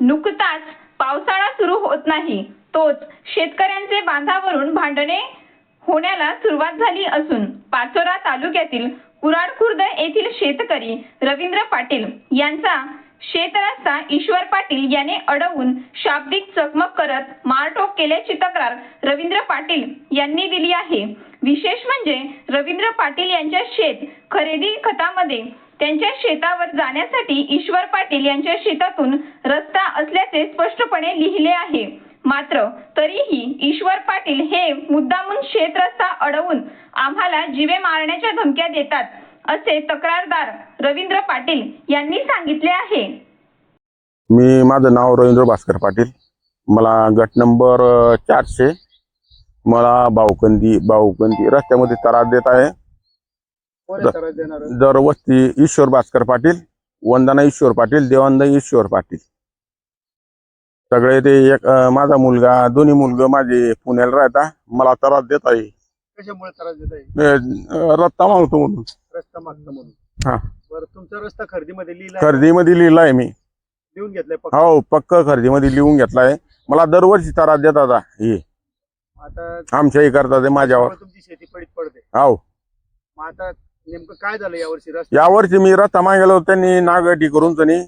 नुकताच पावसाळा सुरू होत नाही. तोच शेतकऱ्यांचे बांधावरून भांडणे होण्याला सुरुवात झाली असून पाचोरा तालुक्यातील कुराड खुर्द येथील शेतकरी रवींद्र पाटील यांचा शेतरस्ता ईश्वर पाटील याने अडवून शाब्दिक चकमक करत मारटोक केल्याची तक्रार रवींद्र पाटील यांनी दिली आहे. विशेष म्हणजे रवींद्र पाटील यांच्या शेत खरेदी खतामध्ये त्यांच्या शेतावर जाण्यासाठी ईश्वर पाटील यांच्या शेतातून रस्ता असल्याचे स्पष्टपणे लिहिले आहे. मात्र तरीही ईश्वर पाटील हे मुद्दामून शेत रस्ता अडवून आम्हाला जीवे मारण्याच्या धमक्या देतात असे तक्रारदार रवींद्र पाटील यांनी सांगितले आहे. मी माझं नाव रवींद्र भास्कर पाटील. मला गट नंबर चारशे मला भाऊकंदी भाऊकंदी रस्त्यामध्ये त्रास देत आहे. आहे दरवस्ती ईश्वर भास्कर पाटील वंदना ईश्वर पाटील देवानंद ईश्वर पाटील. सगळे ते एक माझा मुलगा दोन्ही मुलगा माझे पुण्याला राहता मला त्रास देत आहे. कशामुळे त्रास देत आहे? रस्ता मागतो म्हणून. रस्ता मागतं म्हणून. हा. बरं तुमचा रस्ता खरेदीमध्ये लिहिला खरेदीमध्ये लिहिलाय मी. लिहून घेतलाय हो पक्क खरेदीमध्ये लिहून घेतलाय. मला दरवर्षी त्रास देतात हा, हे. आता आमच्याही करतात हे माझ्यावर. तुमची शेती पडीत पडते. हो मग आता नेमकं काय झालं यावर्षी रस्ता? यावर्षी मी रस्ता मागेलो होतो त्यांनी नागटी करून त्यांनी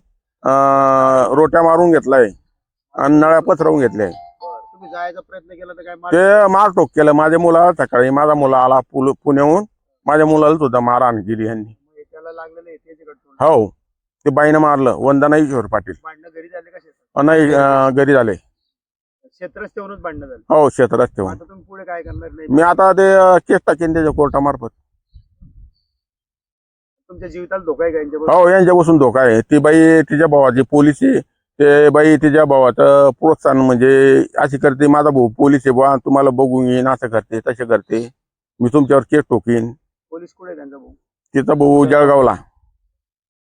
अं, रोट्या मारून घेतलाय आणि नळ्या पसरवून घेतल्या. बरं. तुम्ही जायचा प्रयत्न केला तर काय मार- ते मारटोक केलं. माझ्या मुलाला सकाळी माझा मुला आला पुल- पुण्याहून. माझ्या मुलाला सुद्धा मारहाण केली यांनी मग त्याला लागलेलं आहे त्याचे गटून हो ते बाईनं मारलं. वंदना ईश्वर पाटील. भांडणं घरी झाले नाही अं, घरी झाले शेत रस्त्यावरूनच भांडणं झालं. हो शेत रस्त्यावर आता तुम्ही पुढे काय करणार नाही? मी आता ते अं, केस टाकेन त्याच्या कोर्टामार्फत. तुमच्या जीविताला धोका आहे का यांच्याबरोबर? हो यांच्यापासून धोका आहे. ती बाई तिच्या भावाची पोलीस आहे. ते बाई तिच्या भावाचं प्रोत्साहन म्हणजे अशी करते माझा भाऊ पोलीस आहे बा तुम्हाला बघून येईन असं करते तसे करते. मी तुमच्यावर केस ठोकीन. पोलीस कुठे आहे त्यांचा भाऊ? तिचा भाऊ जळगावला.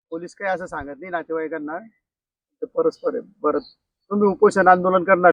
पोलीस काय असं सांगत नाही नातेवाईकांना. ते परस्पर आहे. बरं. तुम्ही उपोषण आंदोलन करणार.